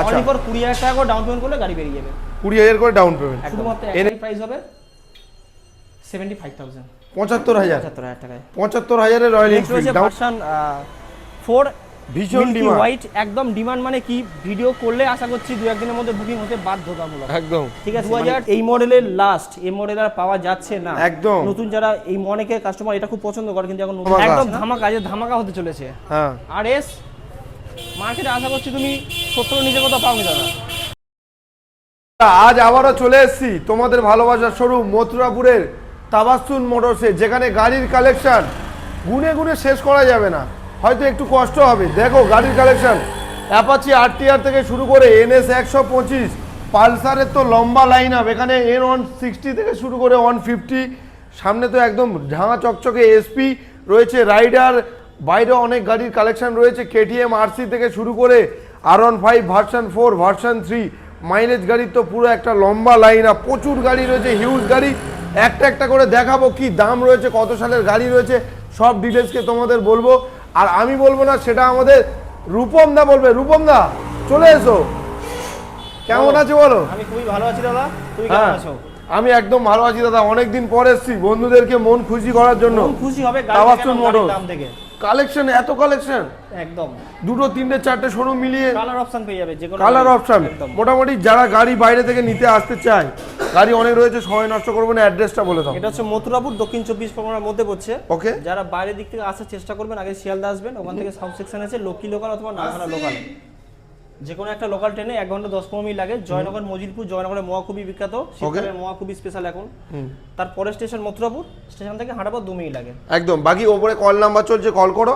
আচ্ছা। Only for কুড়ি হাজার টাকা করে ডাউন পেমেন্ট করলে গাড়ি বেরিয়ে যাবে। কুড়ি হাজার করে ডাউন পেমেন্ট শুধুমাত্র একটাই প্রাইস হবে সেভেন্টি ফাইভ থাউজেন্ড পঁচাত্তর হাজার। পঁচাত্তর হাজার টাকায়। পঁচাত্তর হাজারের রয়্যাল এনফিল্ড ভার্সন ফোর ভীষণ ডিমান্ড হোয়াইট একদম ডিমান্ড মানে কি? ভিডিও করলে আশা করছি দু একদিনের মধ্যে বুকিং হতে বাধ্যতামূলক। একদম। ঠিক আছে দু হাজার এই মডেলের লাস্ট এই মডেল আর পাওয়া যাচ্ছে না। একদম। নতুন যারা এই অনেকে কাস্টমার এটা খুব পছন্দ করে কিন্তু এখন একদম ধামাকা যে ধামাকা হতে চলেছে। হ্যাঁ। আর এস মার্কেটে আশা করছি তুমি সত্তর নিজের কোথাও পাওনি দাদা। আজ আবারও চলে এসেছি তোমাদের ভালোবাসার শোরুম মথুরাপুরের তাবাস্তুন মোটরসে, যেখানে গাড়ির কালেকশন গুনে গুনে শেষ করা যাবে না। হয়তো একটু কষ্ট হবে। দেখো গাড়ির কালেকশন। অ্যাপাচি আরটিআর থেকে শুরু করে এনএস একশো পঁচিশ, পালসারের তো লম্বা লাইন আপ এখানে এন ওয়ান সিক্সটি থেকে শুরু করে ওয়ান ফিফটি সামনে তো একদম ঝাঙা চকচকে এসপি রয়েছে রাইডার বাইরে অনেক গাড়ির কালেকশন রয়েছে। কেটিএম আরসি থেকে শুরু করে R one five version four version three mileage গাড়ির তো পুরো একটা লম্বা লাইন আপ প্রচুর গাড়ি রয়েছে হিউজ গাড়ি। একটা একটা করে দেখাবো কি দাম রয়েছে কত সালের গাড়ি রয়েছে সব ডিটেলসকে তোমাদের বলব। আর আমি বলব না সেটা আমাদের রূপম দা বলবে। রূপম দা চলে এসো। কেমন আছে বলো? আমি খুবই ভালো আছি দাদা। তুমি কেমন হ্যাঁ আছো? আমি একদম ভালো আছি দাদা। অনেকদিন পর এসেছি বন্ধুদেরকে মন খুশি করার জন্য। খুশি হবে গাড়ি মোটরস। দাম থেকে কালেকশন এত কালেকশন একদম। দুটো তিনটে চারটে শোরুম মিলিয়ে কালার অপশন পেয়ে যাবে যে কোনো কালার অপশন একদম। মোটামুটি যারা গাড়ি বাইরে থেকে নিতে আসতে চায় গাড়ি অনেক রয়েছে সময় নষ্ট করব না অ্যাড্রেসটা বলে দাও। এটা হচ্ছে মথুরাপুর দক্ষিণ চব্বিশ পরগনার মধ্যে পড়ছে। ওকে যারা বাইরে দিক থেকে আসার চেষ্টা করবেন আগে শিয়ালদা আসবেন ওখান থেকে সাউথ সেকশন আছে লক্ষ্মী লোকাল অথবা নাগখানা লোকাল যে কোনো একটা লোকাল ট্রেনে এক ঘণ্টা দশ পনেরো মিনিট লাগে। জয়নগর মজিদপুর জয়নগরের মোয়া খুবই বিখ্যাত। শীতকালে মোয়া খুবই স্পেশাল এখন। তারপরে স্টেশন মথুরাপুর। স্টেশন থেকে হাঁটাবার দু মিনিট লাগে। একদম। বাকি ওপরে কল নাম্বার চলছে কল করো।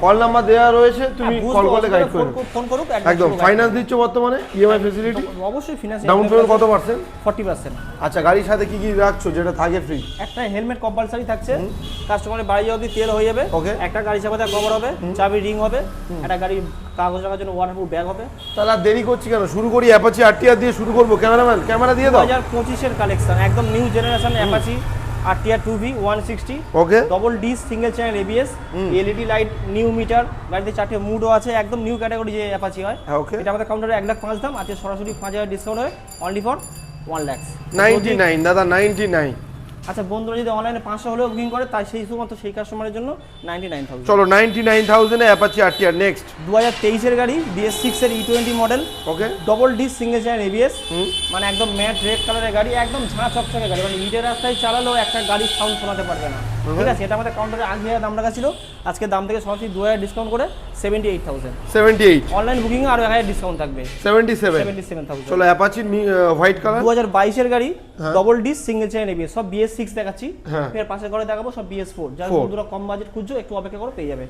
কল নাম্বার দেওয়া রয়েছে তুমি হ্যাঁ, কল করলে গাইড করে ফোন করুক- একদম। ফাইন্যান্স দিচ্ছ বর্তমানে? ইএমআই ফেসিলিটি অবশ্যই ফিনান্স ডাউন পেমেন্ট কত পার্সেন্ট ফর্টি পার্সেন্ট আচ্ছা গাড়ির সাথে কি কি রাখছো যেটা থাকে ফ্রি একটা হেলমেট কম্পালসারি থাকছে। কাস্টমারের বাড়ি অবধি তেল হয়ে যাবে. একটা গাড়ি চাপাতে কভার হবে। চাবি রিং হবে। একটা গাড়ি কাগজ রাখার জন্য ওয়াটারপ্রুফ ব্যাগ হবে। তাহলে আর দেরি করছি কেন? শুরু করি অ্যাপাচি আরটিআর দিয়ে শুরু করব। ক্যামেরাম্যান ক্যামেরা দিয়ে দু দাও হাজার পঁচিশের কালেকশন একদম new generation Apache R tier two V one sixty okay double D single channel ABS LED light new meter গাড়িতে চারটে মুডও আছে একদম নিউ ক্যাটাগরি যে অ্যাপাচি হয়। হ্যাঁ ওকে এটা আমাদের কাউন্টারে এক লাখ পাঁচ দাম আজকে সরাসরি পাঁচ হাজার ডিসকাউন্ট হয় only for one lakhs ninety nine দাদা নাইনটি নাইন আচ্ছা বন্ধুরা যদি অনলাইনে পাঁচশো হলেও বুকিং করে তাই সেই শুধুমাত্র সেই কাস্টমারের জন্য নাইনটি নাইন থাউজেন্ড চলো নাইনটি নাইন থাউজেন্ডে অ্যাপাচি আরটিআর নেক্সট দু হাজার তেইশের গাড়ি বিএস সিক্স এর E twenty model okay double D single chair ABS মানে একদম ম্যাট রেড কালারের গাড়ি একদম ঝাঁ চকচকে গাড়ি। মানে ইটের রাস্তায় চালালেও একটা গাড়ির সাউন্ড শোনাতে পারবে না। ঠিক আছে এটা আমাদের কাউন্টারে আগে হাজার দাম রাখা ছিল। আজকে দাম থেকে সরাসরি দু হাজার ডিসকাউন্ট করে seventy eight thousand seventy eight online booking আরও এক হাজার ডিসকাউন্ট থাকবে। Seventy seven seventy seven thousand চলো অ্যাপাচি হোয়াইট কালার দু হাজার বাইশের গাড়ি double D single channel ABS সব বিএস সিক্স দেখাচ্ছি। হ্যাঁ। এর পাশে করে দেখাবো সব বিএস ফোর যারা। বন্ধুরা কম বাজেট খুঁজছো একটু অপেক্ষা করে পেয়ে যাবে।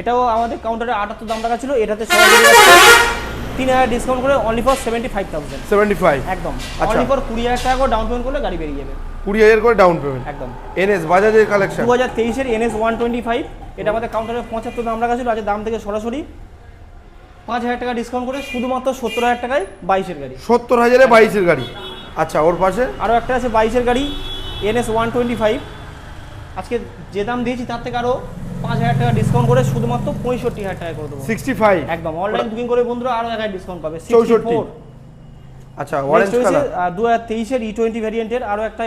এটাও আমাদের কাউন্টারে আটাত্তর দাম টাকা ছিল এটাতে সরাসরি তিন হাজার ডিসকাউন্ট করে only for seventy five thousand seventy five একদম। আচ্ছা। অনলি ফর কুড়ি হাজার টাকা করে ডাউন পেমেন্ট করলে গাড়ি বেরিয়ে যাবে। কুড়ি হাজার করে ডাউন পেমেন্ট একদম। এনএস বাজাজের কালেকশন দু হাজার তেইশের এনএস ওয়ান টোয়েন্টি ফাইভ এটা আমাদের কাউন্টারে পঁচাত্তর দাম রাখা ছিল আজকে দাম থেকে সরাসরি পাঁচ হাজার টাকা ডিসকাউন্ট করে শুধুমাত্র সত্তর হাজার টাকায় বাইশের গাড়ি। সত্তর হাজারে বাইশের গাড়ি। আচ্ছা ওর পাশে? আরও একটা আছে বাইশের গাড়ি এনএস ওয়ান টোয়েন্টি ফাইভ আজকে যে দাম দিয়েছি তার থেকে আরও পাঁচ হাজার টাকা ডিসকাউন্ট করে শুধুমাত্র পঁয়ষট্টি হাজার টাকা করে দেবো। সিক্সটি ফাইভ একদম অনলাইন বুকিং করে বন্ধুরা আরও এক হাজার ডিসকাউন্ট পাবে 64 আচ্ছা অরেঞ্জ কালার দু হাজার তেইশের ই টোয়েন্টি ভ্যারিয়েন্টের আরও একটা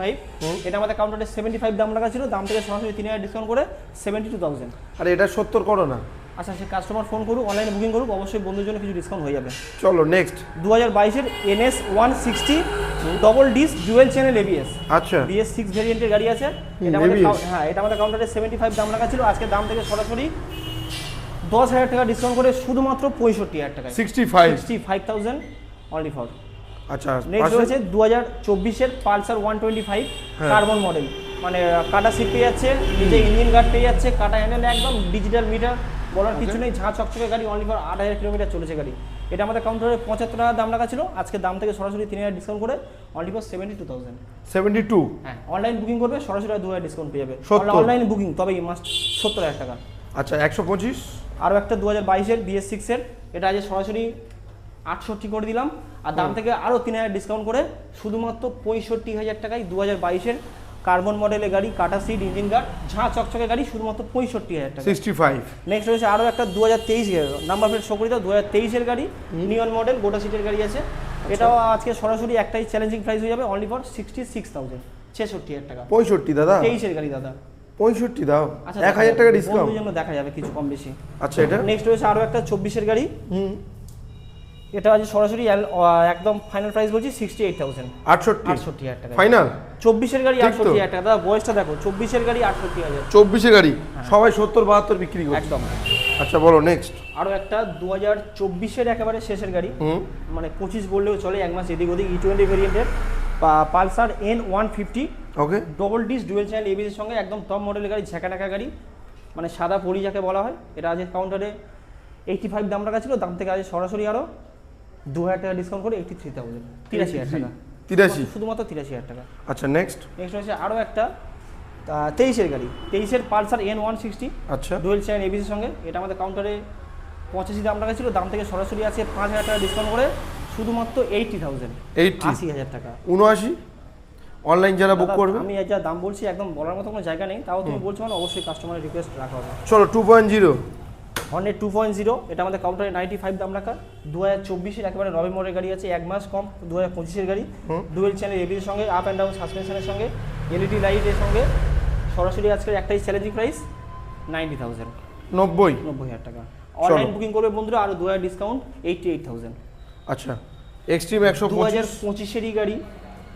ফাইভ এটা আমাদের কাউন্টারে সেভেন্টি ফাইভ দাম রাখা ছিল দাম থেকে সরাসরি তিন হাজার ডিসকাউন্ট করে সেভেন্টি টু থাউজেন্ড আরে এটা সত্তর করো না। আচ্ছা সে কাস্টমার ফোন করুক অনলাইনে বুকিং করুক অবশ্যই বন্ধুর জন্য কিছু ডিসকাউন্ট হয়ে যাবে। চলো নেক্সট দু হাজার বাইশের NS one sixty double disc dual channel ABS আচ্ছা। বিএস সিক্স ভেরিয়েন্টের গাড়ি আছে। এটা আমাদের হ্যাঁ এটা আমাদের কাউন্টারে সেভেন্টি ফাইভ দাম রাখা ছিল। আজকে দাম থেকে সরাসরি দশ হাজার টাকা ডিসকাউন্ট করে শুধুমাত্র পঁয়ষট্টি হাজার টাকায়। Sixty five sixty five thousand only for আচ্ছা নেক্সট? রয়েছে দু হাজার চব্বিশের Pulsar one twenty five. Carbon model মানে কাটা সিট পেয়ে যাচ্ছে নিজে ইঞ্জিন গার্ড পেয়ে যাচ্ছে কাটা হ্যান্ডেল একদম ডিজিটাল মিটার বলার কিছু নেই ঝাঁ চকচকে গাড়ি অনলি ফর আট হাজার কিলোমিটার চলেছে গাড়ি। এটা আমাদের কাউন্টারে পঁচাত্তর টাকা দাম রাখা ছিল। আজকে দাম থেকে সরাসরি তিন হাজার ডিসকাউন্ট করে only for seventy two thousand seventy two হ্যাঁ অনলাইন বুকিং করবে সরাসরি দু হাজার ডিসকাউন্ট পেয়ে যাবে। অনলাইন বুকিং তবেই মাস্ট সত্তর হাজার টাকা। আচ্ছা একশো পঁচিশ? আরও একটা দু হাজার বাইশের বিএস সিক্সের এটা আজ সরাসরি আটষট্টি করে দিলাম। আর দাম থেকে আরও তিন হাজার ডিসকাউন্ট করে শুধুমাত্র পঁয়ষট্টি হাজার টাকায় দু হাজার বাইশের কার্বন মডেলের গাড়ি কাটা সিট ইঞ্জিন গার্ড ঝাঁ চকচকে গাড়ি শুধুমাত্র পঁয়ষট্টি হাজার টাকা। সিক্সটি ফাইভ নেক্সট রয়েছে আরও একটা দু হাজার তেইশ নাম্বার প্লেট দাও দু হাজার তেইশের গাড়ি নিয়ন মডেল গোটা সিটের গাড়ি আছে। এটাও আজকে সরাসরি একটাই চ্যালেঞ্জিং প্রাইস হয়ে যাবে only for sixty six thousand ছেষট্টি হাজার টাকা। পঁয়ষট্টি দাদা? তেইশের গাড়ি দাদা। পঁয়ষট্টি দাও। আচ্ছা এক হাজার টাকা ডিসকাউন্ট জন্য দেখা যাবে কিছু কম বেশি। আচ্ছা এটা? নেক্সট রয়েছে আরও একটা চব্বিশের গাড়ি। হুম। এটা আছে সরাসরি একদম ফাইনাল প্রাইস বলছি সিক্সটি এইট থাউজেন্ড আটষট্টি। আটষট্টি হাজার টাকা। ফাইনাল চব্বিশের গাড়ি আটষট্টি হাজার টাকা। দাদা বয়সটা দেখো চব্বিশের গাড়ি আটষট্টি হাজার। চব্বিশে গাড়ি? সবাই সত্তর বাহাত্তর বিক্রি করছে। একদম। আচ্ছা বলো নেক্সট আরও একটা দু হাজার চব্বিশের একেবারে শেষের গাড়ি। মানে পঁচিশ বললেও চলে এক মাস এদিক ওদিক ই টোয়েন্টি ভেরিয়েন্টের Pulsar N one fifty okay double disc dual channel এবিসির সঙ্গে একদম টপ মডেলের গাড়ি ঝাঁকানাকা গাড়ি। মানে সাদা পরি যাকে বলা হয়। এটা আজ কাউন্টারে এইটি ফাইভ দাম রাখা ছিল দাম থেকে আজ সরাসরি আরও দু হাজার টাকা ডিসকাউন্ট করে এইটি থ্রি থাউজেন্ড তিরাশি হাজার টাকা। তিরাশি। শুধুমাত্র তিরাশি হাজার টাকা। আচ্ছা নেক্সট নেক্সট হচ্ছে আরও একটা তেইশের গাড়ি। তেইশের পালসার এন ওয়ান সিক্সটি আচ্ছা। ডুয়েল চ্যানেল এবিসির সঙ্গে। এটা আমাদের কাউন্টারে পঁচাশি দাম রাখা ছিল। দাম থেকে সরাসরি আছে পাঁচ হাজার টাকা ডিসকাউন্ট করে শুধুমাত্র এইটি থাউজেন্ড এইটটি আশি হাজার টাকা। উনআশি? অনলাইন যারা বুক করবে? আমি যা দাম বলছি একদম বলার মতো কোনো জায়গা নেই। তাও তুমি বলছো মানে অবশ্যই কাস্টমারের রিকোয়েস্ট রাখা হবে। চলো টু পয়েন্ট জিরো হর্নের টু পয়েন্ট জিরো এটা আমাদের কাউন্টারে নাইনটি ফাইভ দাম রাখা। দু হাজার চব্বিশের একেবারে নভেম্বরের গাড়ি আছে এক মাস কম দু হাজার পঁচিশের গাড়ি। ডুয়েল চ্যানেল এবির সঙ্গে আপ অ্যান্ড ডাউন সাসপেনশনের সঙ্গে এলইডি লাইটের সঙ্গে। সরাসরি আজকের একটাই চ্যালেঞ্জিং প্রাইস নাইনটি থাউজেন্ড নব্বই। নব্বই হাজার টাকা। অনলাইন বুকিং করবে বন্ধুরা আরও দু হাজার ডিসকাউন্ট এইটটি এইট থাউজেন্ড আচ্ছা এক্সট্রিম একশো দু হাজার পঁচিশেরই গাড়ি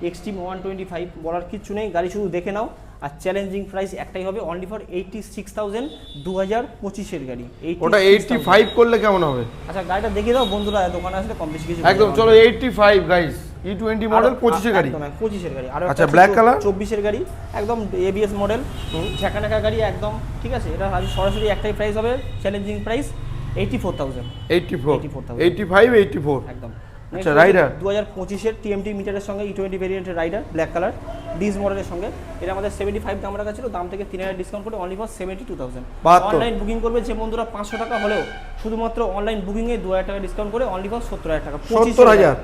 এক্সট্রিম ওয়ান টোয়েন্টি ফাইভ বলার কিচ্ছু নেই গাড়ি শুধু দেখে নাও। আর চ্যালেঞ্জিং প্রাইস একটাই হবে only for eighty six thousand দু হাজার পঁচিশের গাড়ি। 86,000 ওটা এইটটি ফাইভ করলে কেমন হবে? আচ্ছা গাড়িটা দেখিয়ে দাও বন্ধুরা দোকানে আসলে কম বেশি কিছু একদম চলো eighty five guys E twenty model পঁচিশে গাড়ি। পঁচিশের গাড়ি। আর আচ্ছা, black color? চব্বিশের গাড়ি একদম এবিএস মডেল ঝাঁকানাকা গাড়ি একদম ঠিক আছে? এটা আজ সরাসরি একটাই প্রাইস হবে challenging price eighty four thousand eighty four 84,000 eighty five eighty four একদম। আচ্ছা, রাইডার দু হাজার পঁচিশের টিএমটি মিটারের সঙ্গে ই টোয়েন্টি ভেরিয়েন্টের রাইডার ব্ল্যাক কালার ডিস মডেলের সঙ্গে। এটা আমাদের সেভেন্টি ফাইভ দাম রাখা ছিল দাম থেকে তিন হাজার ডিসকাউন্ট করে only for seventy two thousand online booking করবে যে বন্ধুরা পাঁচশো টাকা হলেও শুধুমাত্র অনলাইন বুকিংয়ে দু হাজার টাকা ডিসকাউন্ট করে অনলি ফর সত্তর হাজার টাকা। সত্তর হাজার?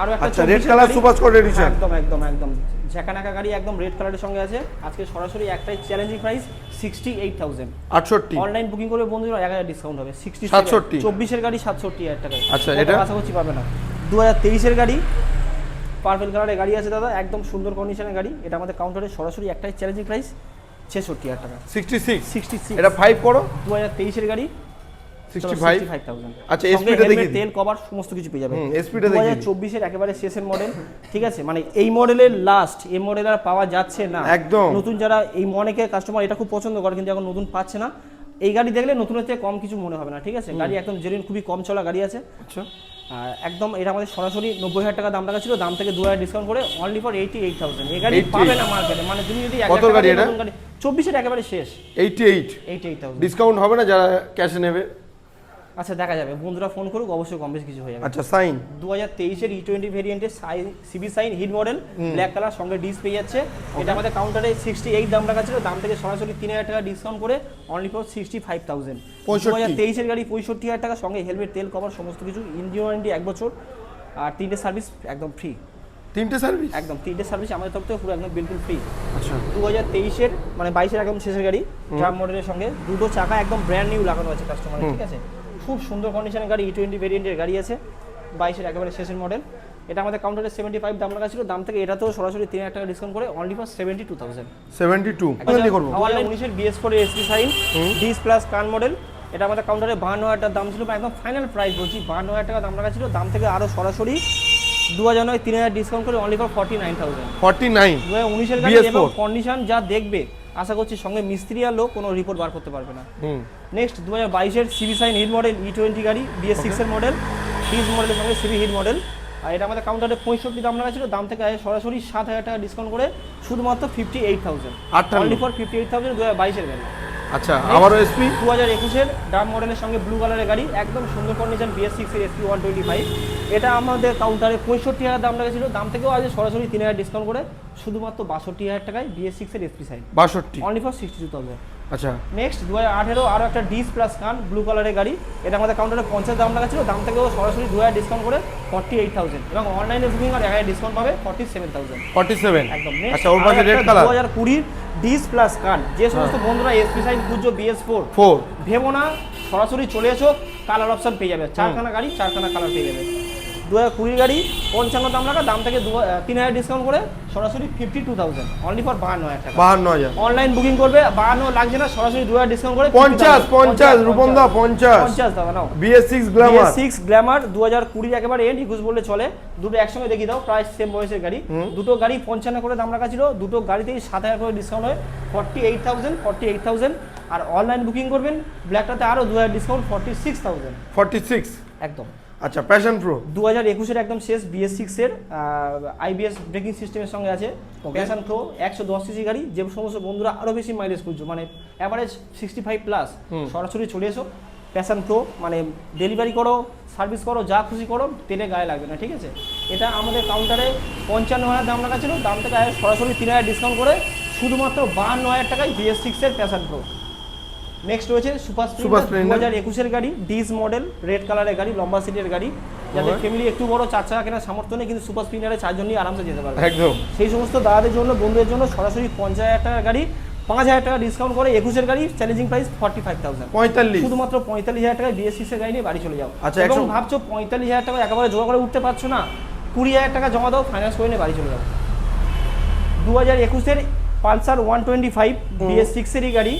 আরও একটা আচ্ছা, red 24 এর color গাড়ি। super sport edition। একদম একদম একদম। ঝাঁকানাকা গাড়ি একদম রেড কালারের সঙ্গে আছে। আজকে সরাসরি একটাই challenging price sixty eight thousand আটষট্টি। অনলাইন বুকিং করবে বন্ধুরা এক হাজার ডিসকাউন্ট হবে। সিক্সটি 67 চব্বিশের গাড়ি সাতষট্টি হাজার টাকায়। আচ্ছা, এটা? আশা করছি পাবে না। দু হাজার তেইশের গাড়ি পার্পেল কালারের গাড়ি আছে দাদা একদম সুন্দর কন্ডিশনের গাড়ি। এটা আমাদের কাউন্টারে সরাসরি একটাই চ্যালেঞ্জিং প্রাইস ছেষট্টি হাজার টাকা। সিক্সটি সিক্স সিক্সটি সিক্স এটা ফাইভ করো। দু হাজার তেইশের গাড়ি আচ্ছা, SP টা তেল কভার সমস্ত কিছু পেয়ে যাবে। হুম, SP টা দু দেখিয়ে হাজার দিন। চব্বিশের একেবারে শেষের মডেল ঠিক আছে? মানে এই মডেলের লাস্ট এই মডেল আর পাওয়া যাচ্ছে না। একদম। নতুন যারা এই অনেকে কাস্টমার এটা খুব পছন্দ করে কিন্তু এখন নতুন পাচ্ছে না। এই গাড়ি দেখলে নতুনের থেকে কম কিছু মনে হবে না ঠিক আছে? গাড়ি একদম জেনুইন খুবই কম চলা গাড়ি আছে। আচ্ছা। একদম এটা আমাদের সরাসরি নব্বই হাজার টাকা দাম রাখা ছিল দাম থেকে দু হাজার ডিসকাউন্ট করে only for eighty eight thousand এই গাড়ি পাবে না মার্কেটে মানে তুমি যদি কত গাড়ি এটা? চব্বিশের একেবারে শেষ। Eight eighty eight thousand discount হবে না যারা ক্যাশে নেবে? আচ্ছা দেখা যাবে। বন্ধুরা ফোন করুক অবশ্যই কম বেশি কিছু হয়ে যাবে। আচ্ছা সাইন দু হাজার তেইশের ই টোয়েন্টি ভেরিয়েন্টের CB Shine hit model black colour সঙ্গে ডিস পেয়ে যাচ্ছে। এটা আমাদের কাউন্টারে সিক্সটি এইট দাম রাখা ছিল। দাম থেকে সরাসরি তিন হাজার টাকা ডিসকাউন্ট করে only for sixty five thousand দু হাজার তেইশের গাড়ি পঁয়ষট্টি হাজার টাকা সঙ্গে হেলমেট তেল কভার সমস্ত কিছু ইঞ্জিন ওয়ারেন্টি এক বছর। আর তিনটে সার্ভিস একদম ফ্রি তিনটে সার্ভিস একদম তিনটে সার্ভিস আমাদের তরফ থেকে পুরো একদম বিলকুল ফ্রি আচ্ছা। দু হাজার তেইশের মানে বাইশের একদম শেষের গাড়ি ট্রাম মডেলের সঙ্গে দুটো চাকা একদম ব্র্যান্ড নিউ লাগানো আছে কাস্টমারের ঠিক আছে? খুব সুন্দর কন্ডিশনের গাড়ি ই টোয়েন্টি ভেরিয়েন্টের গাড়ি আছে বাইশের একেবারে শেষের মডেল এটা আমাদের কাউন্টারে সেভেন্টি ফাইভ দাম লাগা ছিল দাম থেকে এটাতেও সরাসরি তিন হাজার টাকা ডিসকাউন্ট করে only for seventy two thousand seventy two করব? অনলাইন উনিশের BS four SP Shine disc plus কান মডেল এটা আমাদের কাউন্টারে বাহান্ন হাজার টাকার দাম ছিল একদম ফাইনাল প্রাইস বলছি বাহান্ন হাজার টাকা দাম রাখা ছিল দাম থেকে আরও সরাসরি দু হাজার নয় তিন হাজার ডিসকাউন্ট করে only for forty nine thousand forty nine দু হাজার উনিশের গাড়ি BS4 এবং কন্ডিশন যা দেখবে আশা করছি সঙ্গে মিস্ত্রি আর লোক কোনো রিপোর্ট বার করতে পারবে না। নেক্সট দু হাজার বাইশের CB Shine hit model E twenty গাড়ি বিএস সিক্সের মডেল ফিজ মডেলের সঙ্গে সিবি হিট মডেল আর এটা আমাদের কাউন্টারে পঁয়ষট্টি দাম লাগা ছিল দাম থেকে সরাসরি সাত হাজার টাকা ডিসকাউন্ট করে শুধুমাত্র fifty eight thousand for fifty eight thousand দু হাজার বাইশের গাড়ি। আচ্ছা আবারও এসপি দু হাজার একুশের ডান মডেলের সঙ্গে ব্লু কালারের গাড়ি একদম সুন্দর কন্ডিশন বিএস সিক্সের এসপি ওয়ান টোয়েন্টি ফাইভ এটা আমাদের কাউন্টারে পঁয়ষট্টি হাজার দাম লেগেছিল দাম থেকেও আজ সরাসরি তিন হাজার ডিসকাউন্ট করে শুধুমাত্র বাষট্টি হাজার টাকায় বিএস সিক্সের এসপি সাইড বাষট্টি। Only for sixty two thousand আচ্ছা। নেক্সট দু হাজার আঠেরো আরও একটা ডিস প্লাস কান ব্লু কালারের গাড়ি। এটা আমাদের কাউন্টারে পঞ্চাশ দাম টাকা ছিল দাম থেকেও সরাসরি দু হাজার ডিসকাউন্ট করে ফর্টি এইট থাউজেন্ড এবং অনলাইনে বুকিং আর এক হাজার ডিসকাউন্ট পাবে forty seven thousand forty seven একদম আচ্ছা ওর পাশে রেড কালার দু হাজার কুড়ির ডিস প্লাস কান যে সমস্ত বন্ধুরা এসপি সাইন খুঁজছো বিএস ফোর ফোর ভেবো না সরাসরি চলে এসো কালার অপশন পেয়ে যাবে। চারখানা গাড়ি চারখানা কালার পেয়ে যাবে। দু হাজার কুড়ির গাড়ি পঞ্চান্ন দাম রাখা দাম থেকে দু তিন হাজার ডিসকাউন্ট করে সরাসরি fifty two thousand only for বাহান্ন হাজার টাকা। বাহান্ন হাজার। অনলাইন বুকিং করবে বাহান্ন লাগছে না সরাসরি দু হাজার ডিসকাউন্ট করে পঞ্চাশ পঞ্চাশ রূপম দা পঞ্চাশ। পঞ্চাশ। দাদা নাও। BS six Glamour six Glamour দু হাজার কুড়ির একেবারে এন্ড ইকুশ বললে চলে। দুটো একসঙ্গে দেখিয়ে দাও প্রায় সেম বয়সের গাড়ি। দুটো গাড়ি পঞ্চান্ন করে দাম রাখা ছিল দুটো গাড়িতেই সাত হাজার করে ডিসকাউন্ট হয়। Forty eight thousand forty eight thousand আর অনলাইন বুকিং করবেন ব্ল্যাকটাতে আরও দু হাজার discount forty six thousand forty six একদম। আচ্ছা প্যাশন প্রো দু হাজার একুশের একদম শেষ বিএস সিক্সের আইবিএস ব্রেকিং সিস্টেমের সঙ্গে আছে। প্যাশন প্রো একশো দশ সিসি গাড়ি যে সমস্ত বন্ধুরা আরও বেশি মাইলেজ খুঁজছো মানে অ্যাভারেজ সিক্সটি ফাইভ প্লাস সরাসরি চলে এসো। প্যাশন প্রো মানে ডেলিভারি করো সার্ভিস করো যা খুশি করো তেলে গায়ে লাগবে না ঠিক আছে? এটা আমাদের কাউন্টারে পঞ্চান্ন হাজার দাম রাখা ছিল দাম থেকে সরাসরি তিন হাজার ডিসকাউন্ট করে শুধুমাত্র বাহান্ন হাজার টাকায় বিএস সিক্সের প্যাশন প্রো নেক্সট রয়েছে সুপার স্প্লেন্ডার দু। হাজার একুশের গাড়ি ডিস মডেল রেড কালারের গাড়ি লম্বা সিটের গাড়ি। যাদের. ফ্যামিলি একটু বড় চার চাকা কেনার সামর্থ্য নেই কিন্তু সুপার স্পিনারে চারজন নিয়ে আরামসে যেতে পারবে। একদম। সেই সমস্ত দাদাদের জন্য বন্ধুদের জন্য সরাসরি পঞ্চাশ হাজার টাকার গাড়ি পাঁচ হাজার টাকা ডিসকাউন্ট করে একুশের গাড়ি challenging price forty five thousand পঁয়তাল্লিশ। শুধুমাত্র পঁয়তাল্লিশ হাজার টাকায় বিএসসি এর গাড়ি নিয়ে বাড়ি চলে যাও। আচ্ছা, এবং ভাবছ পঁয়তাল্লিশ হাজার টাকা একেবারে জোগাড় করে উঠতে পারছ না কুড়ি হাজার টাকা জমা দাও ফাইন্যান্স করে নিয়ে বাড়ি চলে যাও। দু হাজার একুশের Pulsar one twenty five BS সিক্সেরই গাড়ি।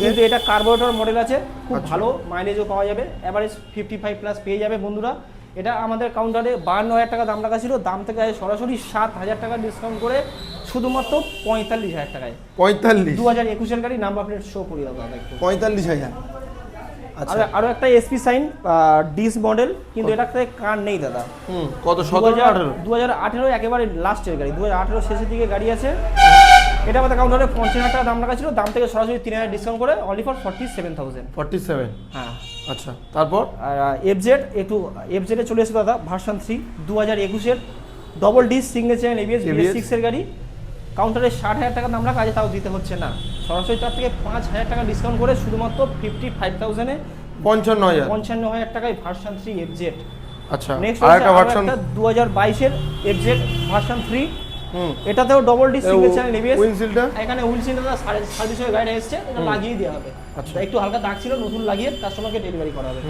কিন্তু এটা কার্বোরেটর মডেল আছে। খুব আচ্ছা। ভালো মাইলেজও পাওয়া যাবে। অ্যাভারেজ ফিফটি ফাইভ প্লাস পেয়ে যাবে বন্ধুরা। এটা আমাদের কাউন্টারে বাহান্ন হাজার টাকা দাম রাখা ছিল। দাম থেকে সরাসরি সাত হাজার টাকা ডিসকাউন্ট করে শুধুমাত্র পঁয়তাল্লিশ হাজার টাকায়। পঁয়তাল্লিশ? দু হাজার একুশের গাড়ি নাম্বার প্লেট শো করিয়ে দাও দাদা একটু। পঁয়তাল্লিশ হাজার। আচ্ছা। আর একটা এসপি সাইন ডিস মডেল কিন্তু এটা এটাতে কার নেই দাদা। কত? সতেরো আঠারো? দু হাজার আঠেরো একেবারে লাস্টের গাড়ি। দু হাজার আঠেরো শেষের দিকে গাড়ি আছে। এটা আমাদের কাউন্টারে পঞ্চাশ হাজার টাকা দাম রাখা ছিল। দাম থেকে সরাসরি তিন হাজার ডিসকাউন্ট করে only for forty seven thousand forty seven হ্যাঁ। আচ্ছা তারপর? আর এফজেড একটু এফজেডে চলে এসেছে দাদা ভার্সন থ্রি দু হাজার একুশের double disc single channel ABS সিক্সের গাড়ি। কাউন্টারে ষাট হাজার টাকা দাম রাখা আছে তাও দিতে হচ্ছে না। সরাসরি তার থেকে পাঁচ হাজার টাকা ডিসকাউন্ট করে শুধুমাত্র ফিফটি ফাইভ থাউজেন্ডে পঞ্চান্ন হাজার। পঞ্চান্ন হাজার টাকায় ভার্সন থ্রি এফজেড আচ্ছা নেক্সট ভার্সন দু হাজার বাইশের এফজেড ভার্সন থ্রি এটাতেও double D single channel ABS উইন্ডশিল্ডটা এখানে উইলসিনটা সার্ভিস হয়ে গাড়িটা এসছে এটা লাগিয়ে দেওয়া হবে। আচ্ছা। একটু হালকা দাগ ছিল নতুন লাগিয়ে কাস্টমারকে ডেলিভারি করা হবে।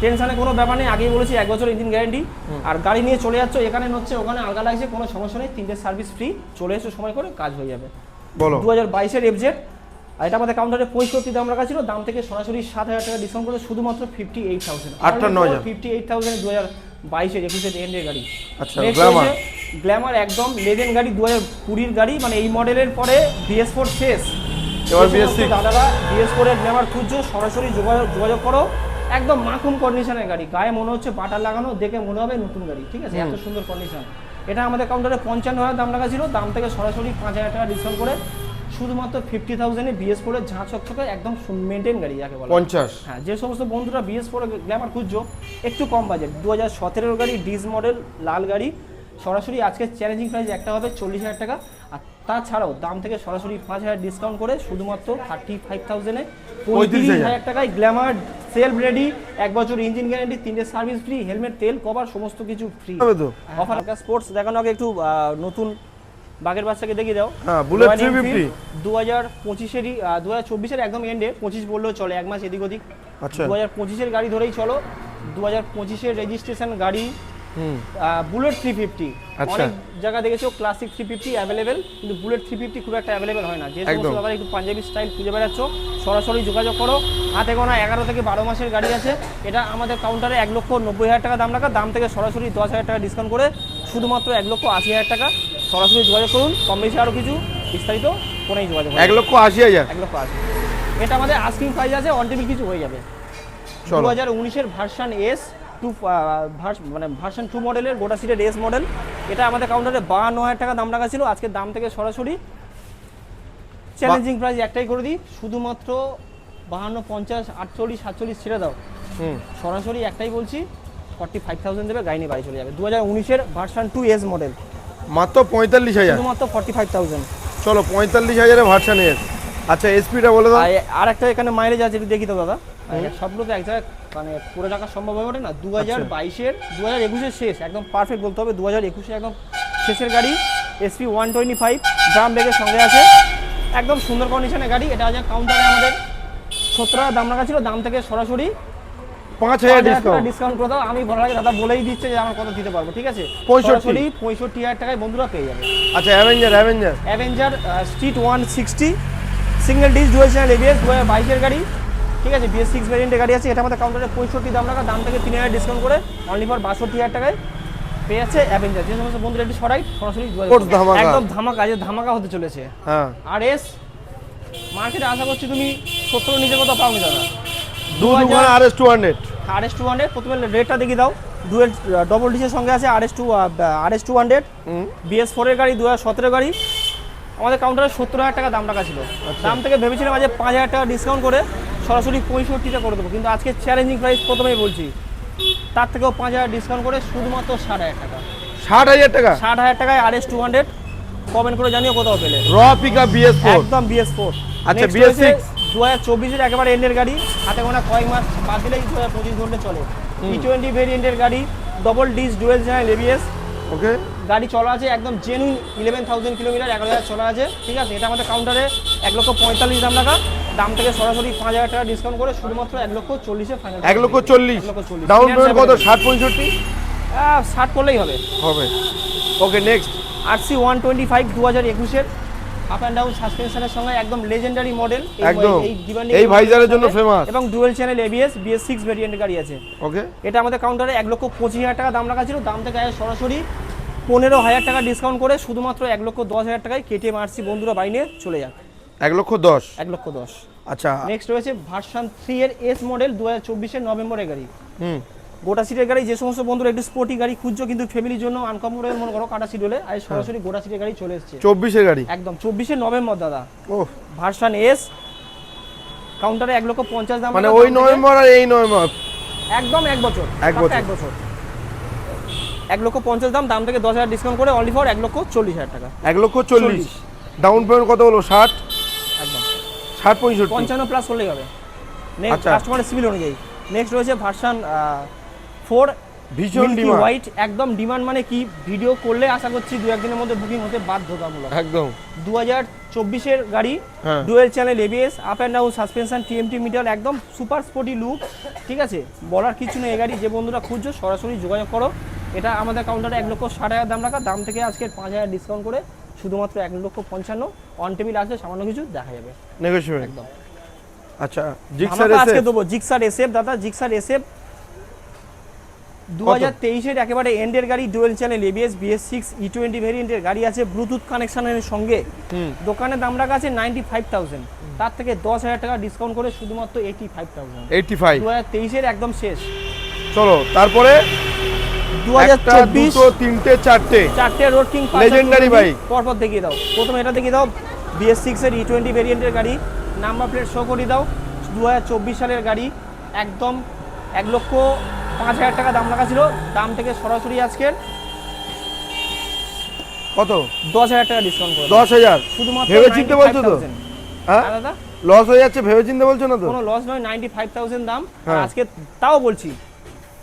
টেনশনে কোনো ব্যাপার নেই আগেই বলেছি এক বছর ইঞ্জিন গ্যারান্টি আর গাড়ি নিয়ে চলে যাচ্ছ এখানে হচ্ছে ওখানে আলগা লাগছে কোনো সমস্যা নেই তিনটে সার্ভিস ফ্রি চলে এসো সময় করে কাজ হয়ে যাবে। বলো। দু হাজার বাইশের এফজেড আর এটা আমাদের কাউন্টারে পঁয়ষট্টি দাম রাখা ছিল দাম থেকে সরাসরি সাত হাজার টাকা ডিসকাউন্ট করে শুধুমাত্র ফিফটি এইট থাউজেন্ড আটান্ন হাজার। ফিফটি এইট থাউজেন্ড দু হাজার বাইশের একুশের এন্ডের গাড়ি। আচ্ছা, Next গ্ল্যামার একদম লেজেন্ড গাড়ি দু হাজার কুড়ির গাড়ি মানে এই মডেলের পরে বিএস ফোর শেষ। এবার সমস্ত BS6 দাদারা বিএস ফোরের গ্ল্যামার খুঁজছো সরাসরি যোগাযোগ যোগাযোগ করো। একদম মাখুম কন্ডিশনের গাড়ি। গায়ে মনে হচ্ছে বাটার লাগানো দেখে মনে হবে নতুন গাড়ি ঠিক আছে? এত সুন্দর কন্ডিশন এটা আমাদের কাউন্টারে পঞ্চান্ন হাজার দাম রাখা ছিল দাম থেকে সরাসরি পাঁচ হাজার টাকা ডিসকাউন্ট করে শুধুমাত্র ফিফটি থাউজেন্ডে বিএস ফোরের ঝাঁ চকচকে একদম মেনটেন গাড়ি যাকে বলা। হয়। পঞ্চাশ। হ্যাঁ যে সমস্ত বন্ধুরা বিএস ফোর গ্ল্যামার খুঁজছো একটু কম বাজেট দু হাজার সতেরোর গাড়ি ডিস মডেল লাল গাড়ি সরাসরি আজকে চ্যালেঞ্জিং প্রাইস একটা হবে চল্লিশ হাজার টাকা। আর তাছাড়াও দাম থেকে সরাসরি পাঁচ হাজার ডিসকাউন্ট করে শুধুমাত্র থার্টি ফাইভ থাউজেন্ডে পঁয়ত্রিশ হাজার টাকায় গ্ল্যামার সেলফ রেডি এক বছর ইঞ্জিন গ্যারান্টি তিনটে সার্ভিস ফ্রি হেলমেট তেল কভার সমস্ত কিছু ফ্রি অফার স্পোর্টস দেখানো আগে একটু নতুন বাগের বাচ্চাকে দেখিয়ে দাও। হ্যাঁ, Royal 350 Enfield দু হাজার পঁচিশেরই দু হাজার চব্বিশের একদম এন্ডে পঁচিশ বললেও চলে এক মাস এদিক ওদিক। আচ্ছা। দু হাজার পঁচিশের গাড়ি ধরেই চলো। দু হাজার পঁচিশের রেজিস্ট্রেশন গাড়ি বুলেট থ্রি ফিফটি আচ্ছা। অনেক জায়গা দেখেছ ক্লাসিক থ্রি ফিফটি অ্যাভেলেবেল কিন্তু বুলেট থ্রি ফিফটি খুব একটা অ্যাভেলেবেল হয় না। যে সমস্ত। ব্যাপারে একটু পাঞ্জাবি স্টাইল খুঁজে বেড়াচ্ছ সরাসরি যোগাযোগ করো। হাতে গোনা এগারো থেকে বারো মাসের গাড়ি আছে। এটা আমাদের কাউন্টারে এক লক্ষ নব্বই হাজার টাকা দাম রাখা। দাম থেকে সরাসরি দশ হাজার টাকা ডিসকাউন্ট করে শুধুমাত্র এক লক্ষ আশি হাজার টাকা। সরাসরি যোগাযোগ করুন কম বেশি আরও কিছু বিস্তারিত ফোনেই যোগাযোগ করুন। এক লক্ষ আশি হাজার। এক লক্ষ আশি। এটা আমাদের আস্কিং প্রাইস আছে অন টেবিল কিছু হয়ে যাবে। দু হাজার উনিশের ভার্সান এস টু মানে ভার্সান টু মডেলের গোটা সিটের এস মডেল এটা আমাদের কাউন্টারে বাহান্ন হাজার টাকা দাম রাখা ছিল। আজকে দাম থেকে সরাসরি চ্যালেঞ্জিং প্রাইস একটাই করে দিই। শুধুমাত্র বাহান্ন পঞ্চাশ আটচল্লিশ সাতচল্লিশ ছেড়ে দাও। হুম। সরাসরি একটাই বলছি ফর্টি ফাইভ থাউজেন্ড দেবে গাড়ি নিয়ে বাড়ি চলে যাবে। দু হাজার উনিশের ভার্সান টু এস মডেল মাত্র পঁয়তাল্লিশ হাজার। শুধুমাত্র ফর্টি ফাইভ থাউজেন্ড চলো পঁয়তাল্লিশ হাজারে ভার্সান এর আচ্ছা এসপিটা বলে দাও। আর একটা এখানে মাইলেজ আছে একটু দেখি তো দাদা। সবগুলো তো এক জায়গায় মানে করে রাখা সম্ভব হয়ে ওঠে না? দু হাজার বাইশের দু হাজার একুশের শেষ একদম পারফেক্ট বলতে হবে। দু হাজার একুশে একদম শেষের গাড়ি SP one twenty five drum ব্যাগের সঙ্গে আছে। একদম সুন্দর কন্ডিশনের গাড়ি। এটা আছে কাউন্টারে আমাদের। সতেরো দাম রাখা ছিল দাম থেকে সরাসরি পাঁচ হাজার ডিসকাউন্ট ডিসকাউন্ট করে দাও। আমি বলার আগে দাদা বলেই দিচ্ছে যে আমার কত দিতে পারব ঠিক আছে? 65 পঁয়ষট্টি হাজার টাকায় বন্ধুরা পেয়ে যাবে। আচ্ছা Avenger Avenger Avenger Street one sixty single disc dual channel ABS দু হাজার বাইশের গাড়ি ঠিক আছে? বিএস সিক্স ভ্যারিয়েন্টের গাড়ি আছে এটা আমাদের কাউন্টারে পঁয়ষট্টি দাম রাখা দাম থেকে তিন হাজার ডিসকাউন্ট করে অনলি ফর বাষট্টি হাজার টাকায় পেয়ে যাচ্ছে অ্যাভেঞ্জার যে সমস্ত বন্ধুরা একটু সরাই সরাসরি 2000 কোর্স ধামাকা। একদম ধামাকা যে ধামাকা হতে চলেছে। হ্যাঁ। আর এস মার্কেটে আশা করছি তুমি সত্তর নিজের মতো পাওনি দাদা। দু 2000 দুখানা R S two hundred R S two hundred প্রথমে রেটটা দেখিয়ে দাও। ডুয়েল ডবল ডিসের সঙ্গে আছে R S two R S two hundred BS ফোরের গাড়ি দু হাজার সতেরো গাড়ি। আমাদের কাউন্টারে সত্তর হাজার টাকা দাম রাখা ছিল। দাম থেকে ভেবেছিলাম আজ পাঁচ হাজার টাকা ডিসকাউন্ট করে সরাসরি পঁয়ষট্টিটা করে দেবো। কিন্তু আজকে চ্যালেঞ্জিং প্রাইস প্রথমেই বলছি। তার থেকেও পাঁচ হাজার ডিসকাউন্ট করে শুধুমাত্র ষাট হাজার টাকা। ষাট হাজার টাকা? ষাট হাজার টাকায় R S two hundred comment করে জানিও কোথাও পেলে। র পিক আপ বিএস একদম বিএস ফোর আচ্ছা, BS6 দু হাজার চব্বিশের একেবারে এন্ডের গাড়ি হাতে গোনা কয়েক মাস বাদ দিলেই দু হাজার পঁচিশ ঘণ্টা চলে। টি টোয়েন্টি ভেরিয়েন্টের গাড়ি double disc dual channel ABS okay গাড়ি চলা আছে একদম জেনুইন ইলেভেন থাউজেন্ড কিলোমিটার এগারো হাজার চলা আছে। ঠিক আছে? এটা আমাদের কাউন্টারে এক লক্ষ পঁয়তাল্লিশ দাম টাকা দাম থেকে সরাসরি পাঁচ হাজার টাকা ডিসকাউন্ট করে শুধুমাত্র এক লক্ষ চল্লিশে ফাইনাল এক লক্ষ চল্লিশ। ডাউন পেমেন্ট কত? ষাট পঁয়ষট্টি? ষাট করলেই হবে। হবে। Okay next RC one twenty five দু হাজার একুশের। আপ অ্যান্ড ডাউন সাসপেনশনের সঙ্গে একদম লেজেন্ডারি মডেল একদম। এই ভাইজারের জন্য famous। এবং dual channel ABS BS six ভেরিয়েন্টের গাড়ি আছে। ওকে এটা আমাদের কাউন্টারে এক লক্ষ পঁচিশ হাজার টাকা দাম রাখা ছিল। দাম থেকে সরাসরি পনেরো হাজার টাকা ডিসকাউন্ট করে শুধুমাত্র এক লক্ষ দশ হাজার টাকায় কেটিএম আরসি বন্ধুরা বাইনে চলে যাক। এক লক্ষ দশ? এক লক্ষ দশ। আচ্ছা। নেক্সট রয়েছে ভার্সন থ্রি এর এস মডেল দু হাজার চব্বিশের নভেম্বরের গাড়ি। হুম। গোটা সিটের গাড়ি যে সমস্ত বন্ধুরা একটু স্পোর্টি গাড়ি খুঁজছো কিন্তু ফ্যামিলির জন্য আনকমফোর্টেবল মনে করো কাটা সিট হলে আজ সরাসরি গোটা সিটের গাড়ি চলে এসেছে। চব্বিশের গাড়ি? একদম চব্বিশে নভেম্বর দাদা। ও ভার্সন এস কাউন্টারে এক লক্ষ পঞ্চাশ দাম। মানে ওই নভেম্বর আর এই নভেম্বর? একদম এক বছর এক বছর। এক বছর। এক লক্ষ পঞ্চাশ দাম দাম থেকে দশ হাজার ডিসকাউন্ট করে অনলি ফর এক লক্ষ চল্লিশ হাজার টাকা। এক লক্ষ চল্লিশ। ডাউন পেমেন্ট কত হলো? ষাট? একদম। ষাট পঁয়ষট্টি। পঞ্চান্ন প্লাস করলেই হবে। নেক্সট। কাস্টমারের সিভিল অনুযায়ী। নেক্সট রয়েছে ভার্সন ফোর ভীষণ ডিমান্ড। হোয়াইট একদম ডিমান্ড মানে কি? ভিডিও করলে আশা করছি দু একদিনের মধ্যে বুকিং হতে বাধ্যতামূলক। একদম। দু হাজার চব্বিশের গাড়ি। Dual channel ABS up and down suspension TMT meter একদম সুপার স্পোর্টি লুক ঠিক আছে? বলার কিছু নেই এই গাড়ি যে বন্ধুরা খুঁজছো সরাসরি যোগাযোগ করো। এটা আমাদের কাউন্টারে এক লক্ষ ষাট হাজার দাম রাখা দাম থেকে আজকে পাঁচ হাজার ডিসকাউন্ট করে শুধুমাত্র এক লক্ষ পঞ্চান্ন। অন টেবিল আসলে সামান্য কিছু দেখা যাবে। একদম। আচ্ছা জিক্সার আমাকে এসে আজকে দেবো। জিক্সার এসএফ দাদা জিক্সার এসএফ দু হাজার তেইশের একেবারে এন্ডের গাড়ি dual channel ABS BS six E twenty ভেরিয়েন্টের গাড়ি আছে ব্লুটুথ কানেকশনের সঙ্গে। দোকানে দাম রাখা আছে নাইনটি ফাইভ থাউজেন্ড তার থেকে দশ হাজার টাকা ডিসকাউন্ট করে শুধুমাত্র এইটি ফাইভ থাউজেন্ড ফাইভ দু হাজার তেইশের একদম শেষ। চলো তারপরে দু হাজার চব্বিশ তিনটে চারটে। চারটে রোড কিং। পরপর দেখিয়ে দাও। প্রথমে এটা দেখিয়ে দাও বিএস সিক্সের ই টোয়েন্টি ভেরিয়েন্টের গাড়ি। নাম্বার প্লেট শো করে দাও। দু হাজার চব্বিশ সালের গাড়ি। একদম এক লক্ষ পাঁচ হাজার টাকা দাম রাখা ছিল। দাম থেকে সরাসরি আজকের কত? দশ হাজার টাকা ডিসকাউন্ট করে দশ হাজার? শুধুমাত্র ভেবে চিনতে বলছো তো? হ্যাঁ? দাদা লস হয়ে যাচ্ছে ভেবে চিনতে বলছো না তো? কোনো লস নয় নাইনটি ফাইভ থাউজেন্ড দাম হ্যাঁ। আজকে তাও বলছি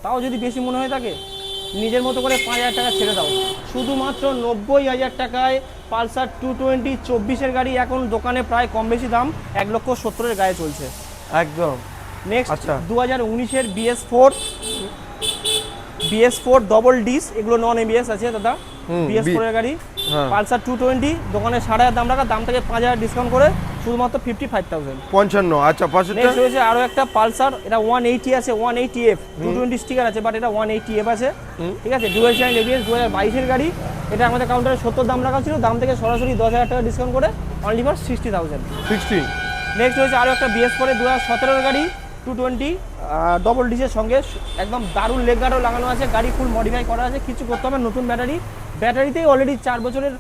তাও যদি বেশি মনে হয়ে থাকে নিজের মতো করে পাঁচ হাজার টাকা ছেড়ে দাও। শুধুমাত্র নব্বই হাজার টাকায় পালসার টু টোয়েন্টি চব্বিশের গাড়ি এখন দোকানে প্রায় কম বেশি দাম এক লক্ষ সত্তরের গায়ে চলছে। একদম। নেক্সট আচ্ছা। দু হাজার উনিশের BS four BS four double disc এগুলো নন এবিএস আছে দাদা। বিএস বি- ফোরের গাড়ি। পালসার টু টোয়েন্টি দোকানে সাড়ে হাজার দাম রাখা দাম থেকে পাঁচ হাজার ডিসকাউন্ট করে শুধুমাত্র ফিফটি ফাইভ থাউজেন্ড পঞ্চান্ন আচ্ছা নেক্সট রয়েছে আরও একটা পালসার এটা ওয়ান এইটি আছে one eighty F two twenty sticker আছে বাট এটা ওয়ান এইটি এফ আছে। ঠিক আছে ডুয়েল চ্যানেল এবিএস দু হাজার বাইশের গাড়ি। এটা আমাদের কাউন্টারে সত্তর দাম রাখা ছিল দাম থেকে সরাসরি দশ হাজার টাকা ডিসকাউন্ট করে only for sixty thousand sixty next রয়েছে আরও একটা বিএস পরে দু হাজার সতেরোর গাড়ি টু টোয়েন্টি ডবল ডিসের সঙ্গে একদম দারুণ লেগ গার্ডও লাগানো আছে গাড়ি ফুল মডিফাই করা আছে কিছু করতে হবে নতুন ব্যাটারি ব্যাটারিতেই অলরেডি চার বছরের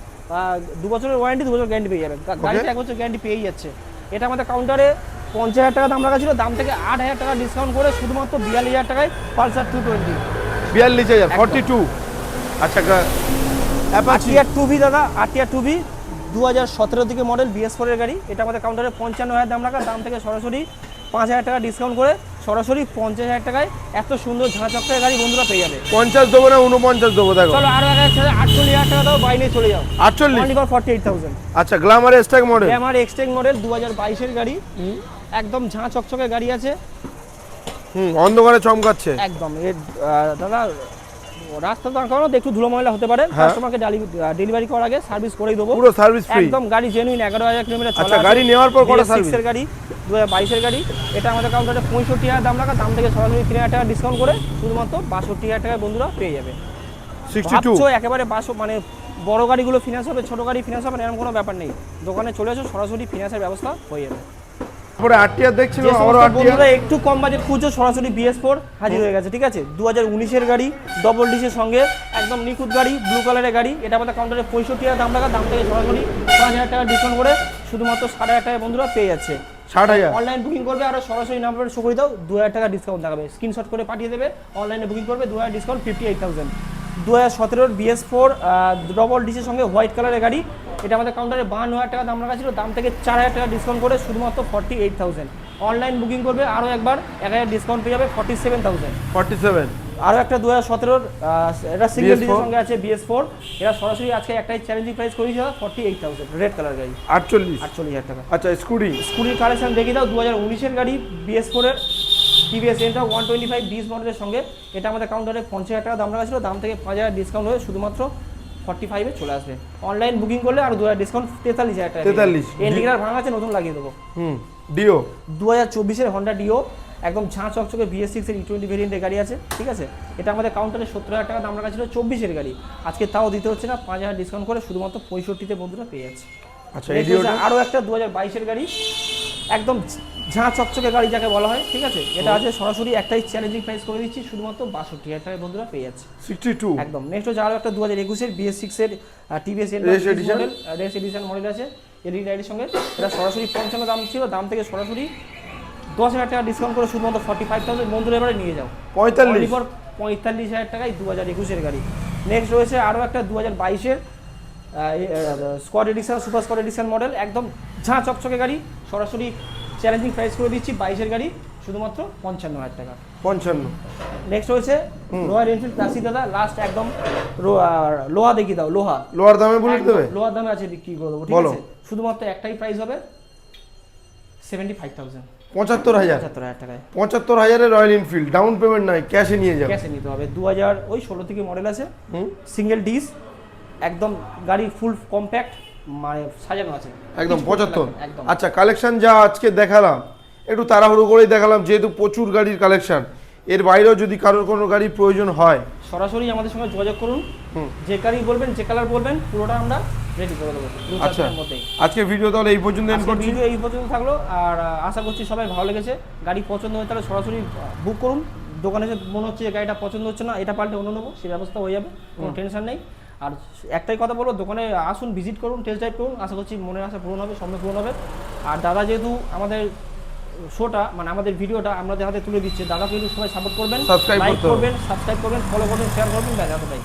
দু বছরের ওয়ারেন্টি দু বছর গ্যারান্টি পেয়ে যাবে গাড়িতে এক বছর গ্যারান্টি পেয়েই যাচ্ছে। এটা আমাদের কাউন্টারে পঞ্চাশ হাজার টাকা দাম রাখা ছিল দাম থেকে আট হাজার টাকা ডিসকাউন্ট করে শুধুমাত্র বিয়াল্লিশ হাজার টাকায় পালসার টু টোয়েন্টি বিয়াল্লিশ হাজার ফর্টি টু আচ্ছা আরটিআর টু ভি দাদা আরটিআর টু ভি দু হাজার সতেরো দিকে মডেল বিএস ফোরের গাড়ি। এটা আমাদের কাউন্টারে পঞ্চান্ন হাজার দাম রাখা দাম থেকে সরাসরি পাঁচ হাজার টাকা ডিসকাউন্ট করে সরাসরি পঞ্চাশ হাজার টাকায় এত সুন্দর ঝাঁ চকচকে গাড়ি বন্ধুরা পেয়ে যাবে। পঞ্চাশ দেবো না উনপঞ্চাশ দেবো দেখো। চলো আরও এক হাজার আটচল্লিশ হাজার টাকা দাও বাইরে চলে যাও। আটচল্লিশ? ফর্টি এইট থাউজেন্ড আচ্ছা গ্লামার এক্সটেক মডেল আমার এক্সটেক মডেল দু হাজার বাইশের গাড়ি। একদম ঝাঁ চকচকে গাড়ি আছে। হুম অন্ধকারে চমকাচ্ছে। একদম এর দাদা রাস্তা তো কারণ একটু ধুলো ময়লা হতে পারে। হ্যাঁ। কাস্টমারকে ডেলিভারি করার আগে সার্ভিস করেই দেবো। পুরো সার্ভিস ফ্রি একদম গাড়ি জেনুইন এগারো হাজার কিলোমিটার আচ্ছা, গাড়ি নেওয়ার পর service? এর গাড়ি দু হাজার বাইশের গাড়ি। এটা আমাদের কাউন্টারে পঁয়ষট্টি হাজার দাম রাখা। দাম থেকে সরাসরি তিন হাজার টাকা ডিসকাউন্ট করে শুধুমাত্র বাষট্টি হাজার টাকায় বন্ধুরা পেয়ে যাবে। ভাবছ একেবারে বাসো মানে বড় গাড়িগুলো ফিনান্স হবে ছোট গাড়ি ফিনান্স হবে এরকম কোনো ব্যাপার নেই। দোকানে চলে আসো সরাসরি ফিনান্সের ব্যবস্থা হয়ে যাবে। তারপরে আরটিআর দেখছিল যে আবারও বন্ধুরা একটু কম বাজেট খুঁজছো সরাসরি বিএস ফোর হাজির হয়ে গেছে ঠিক আছে? দু হাজার উনিশের গাড়ি ডবল ডিসের সঙ্গে একদম নিখুঁত গাড়ি ব্লু কালারের গাড়ি এটা আমাদের কাউন্টারে পঁয়ষট্টি হাজার দাম রাখা দাম থেকে সরাসরি পাঁচ হাজার টাকা ডিসকাউন্ট করে শুধুমাত্র সাড়ে হাজার টাকা বন্ধুরা পেয়ে যাচ্ছে। অনলাইন বুকিং করবে আর সরাসরি নাম্বার শো করে দাও দু হাজার টাকা ডিসকাউন্ট দেখাবে স্ক্রিনশট করে পাঠিয়ে দেবে অনলাইনে বুকিং করবে দু হাজার ডিসকাউন্ট ফিফটি এইট থাউজেন্ড দু হাজার সতেরোর বিএস ফোর ডবল ডিসের সঙ্গে হোয়াইট কালারের গাড়ি। এটা আমাদের কাউন্টারে বাহান্ন হাজার টাকা দাম রাখা ছিল দাম থেকে চার হাজার টাকা ডিসকাউন্ট করে শুধুমাত্র forty eight thousand online booking করবে আরও একবার এক হাজার ডিসকাউন্ট পেয়ে যাবে forty seven thousand forty seven আরও একটা দু হাজার সতেরোর এটা সিঙ্গেল BS4 ডিসের সঙ্গে আছে বিএস ফোর। এটা সরাসরি আজকে একটাই চ্যালেঞ্জিং প্রাইস করেছে forty eight thousand red colour গাড়ি। আটচল্লিশ। আটচল্লিশ হাজার টাকা। আচ্ছা স্কুটি স্কুটির কালেকশন দেখিয়ে দাও দু হাজার উনিশের গাড়ি বিএস ফোরের। টিভিএস এন্টা ওয়ান টোয়েন্টি ফাইভ বিশ মডেলের সঙ্গে। এটা আমাদের কাউন্টারে পঞ্চাশ হাজার টাকা দাম রাখা ছিল দাম থেকে পাঁচ হাজার ডিসকাউন্ট হয়ে শুধুমাত্র ফর্টি ফাইভে চলে আসবে। অনলাইন বুকিং করলে আর দু হাজার ডিসকাউন্ট তেতাল্লিশ হাজার টাকা 43 ইন্ডিকেটার ভাঙা আছে নতুন লাগিয়ে দেবো। হুম ডিও দু হাজার চব্বিশের হন্ডা ডিও একদম ঝাঁ চকচকে বিএস সিক্সের ই টোয়েন্টি ভেরিয়েন্টের গাড়ি আছে ঠিক আছে? এটা আমাদের কাউন্টারে সত্তর হাজার টাকা দাম রাখা ছিল চব্বিশের গাড়ি। আজকে তাও দিতে হচ্ছে না পাঁচ হাজার ডিসকাউন্ট করে শুধুমাত্র পঁয়ষট্টিতে বন্ধুরা পেয়ে যাচ্ছে। আচ্ছা আরও একটা দু হাজার বাইশের গাড়ি একদম ঝাঁ চকচকে গাড়ি যাকে বলা হয় ঠিক আছে? এটা আছে সরাসরি একটাই চ্যালেঞ্জিং প্রাইস করে দিচ্ছি শুধুমাত্র বাষট্টি হাজার টাকায় বন্ধুরা পেয়ে যাচ্ছে। সিক্সটি টু একদম। নেক্সট হচ্ছে আরও একটা দু হাজার একুশের বিএস সিক্সের TVS model race edition model আছে। এলইডি লাইটের সঙ্গে। এটা সরাসরি পঞ্চান্ন দাম ছিল দাম থেকে সরাসরি দশ হাজার টাকা ডিসকাউন্ট করে শুধুমাত্র ফর্টি ফাইভ থাউজেন্ড বন্ধুরা এবারে নিয়ে যাও। পঁয়তাল্লিশ। পঁয়তাল্লিশ হাজার টাকায় দু হাজার একুশের গাড়ি। নেক্সট রয়েছে আরও একটা দু হাজার বাইশের squad edition super squad edition model একদম ঝাঁ চকচকে গাড়ি। সরাসরি চ্যালেঞ্জিং প্রাইস করে দিচ্ছি বাইশের গাড়ি শুধুমাত্র পঞ্চান্ন হাজার টাকা। পঞ্চান্ন। নেক্সট হয়েছে রয়্যাল এনফিল্ড ক্লাসিক দাদা লাস্ট একদম লোহা দেখিয়ে দাও লোহা। লোহার দামে একদম দেবে লোহার দামে আছে বিক্রি করে দেবো ঠিক আছে? শুধুমাত্র একটাই প্রাইস হবে সেভেন্টি ফাইভ থাউজেন্ড পঁচাত্তর হাজার। পঁচাত্তর হাজার টাকায়। পঁচাত্তর হাজারের রয়্যাল এনফিল্ড ডাউন পেমেন্ট নয় ক্যাশে নিয়ে যাবে ক্যাশে নিতে হবে। দু হাজার ওই ষোলো থেকে মডেল আছে। সিঙ্গেল ডিস একদম গাড়ি ফুল কম্প্যাক্ট মানে সাজানো আছে। একদম পঁচাত্তর? আচ্ছা কালেকশন যা আজকে দেখালাম একটু তাড়াহুড়ো করেই দেখালাম যেহেতু প্রচুর গাড়ির কালেকশন এর বাইরেও যদি কারোর কোনো গাড়ির প্রয়োজন হয়। সরাসরি আমাদের সঙ্গে যোগাযোগ করুন। হুম। যে গাড়ি বলবেন যে কালার বলবেন পুরোটা আমরা রেডি করে দেবো। আচ্ছা আজকে ভিডিও তাহলে এই পর্যন্ত এন্ড করছি। ভিডিও এই পর্যন্ত থাকল আর আশা করছি সবাই ভালো লেগেছে। গাড়ি পছন্দ হয়ে তাহলে সরাসরি বুক করুন। দোকানে যে মনে হচ্ছে যে গাড়িটা পছন্দ হচ্ছে না এটা পাল্টে অন্য নেব সেই ব্যবস্থা হয়ে যাবে কোনো টেনশন নেই। আর একটাই কথা বলব দোকানে আসুন ভিজিট করুন টেস্ট ড্রাইভ করুন আশা করছি মনে আশা পূরণ হবে সময় পূরণ হবে। আর দাদা যেহেতু আমাদের শোটা মানে আমাদের ভিডিওটা আমাদের হাতে তুলে দিচ্ছে দাদা কিন্তু সবাই সাপোর্ট করবেন লাইক করবেন সাবস্ক্রাইব করবেন ফলো করবেন শেয়ার করবেন ব্যাস এতটাই।